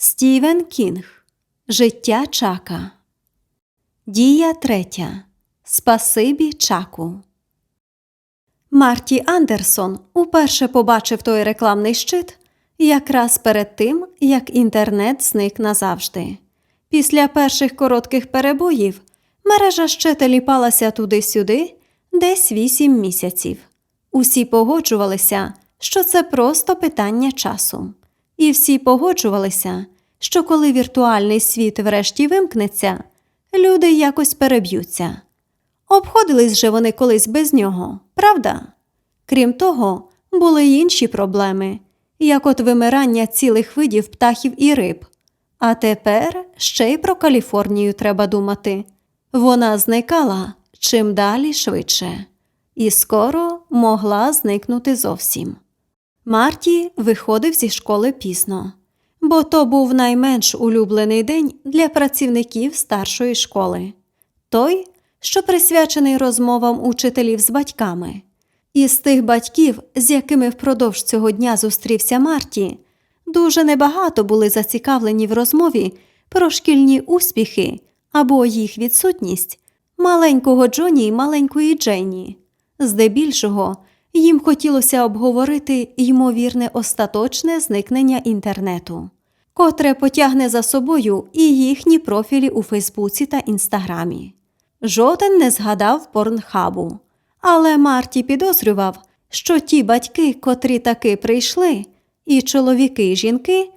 Стівен Кінг Життя Чака. Дія третя. Спасибі Чаку. Марті Андерсон уперше побачив той рекламний щит якраз перед тим, як інтернет зник назавжди. Після перших коротких перебоїв мережа ще теліпалася туди-сюди десь вісім місяців. Усі погоджувалися, що це просто питання часу. І всі погоджувалися, що коли віртуальний світ врешті вимкнеться, люди якось переб'ються. Обходились же вони колись без нього, правда? Крім того, були й інші проблеми, як от вимирання цілих видів птахів і риб. А тепер ще й про Каліфорнію треба думати. Вона зникала чим далі швидше, і скоро могла зникнути зовсім. Марті виходив зі школи пізно, бо то був найменш улюблений день для працівників старшої школи той, що присвячений розмовам учителів з батьками. Із тих батьків, з якими впродовж цього дня зустрівся Марті, дуже небагато були зацікавлені в розмові про шкільні успіхи або їх відсутність маленького Джоні й маленької Дженні. Здебільшого їм хотілося обговорити ймовірне остаточне зникнення інтернету, котре потягне за собою і їхні профілі у Фейсбуці та Інстаграмі. Жоден не згадав порнхабу, але Марті підозрював, що ті батьки, котрі таки прийшли, і чоловіки і жінки,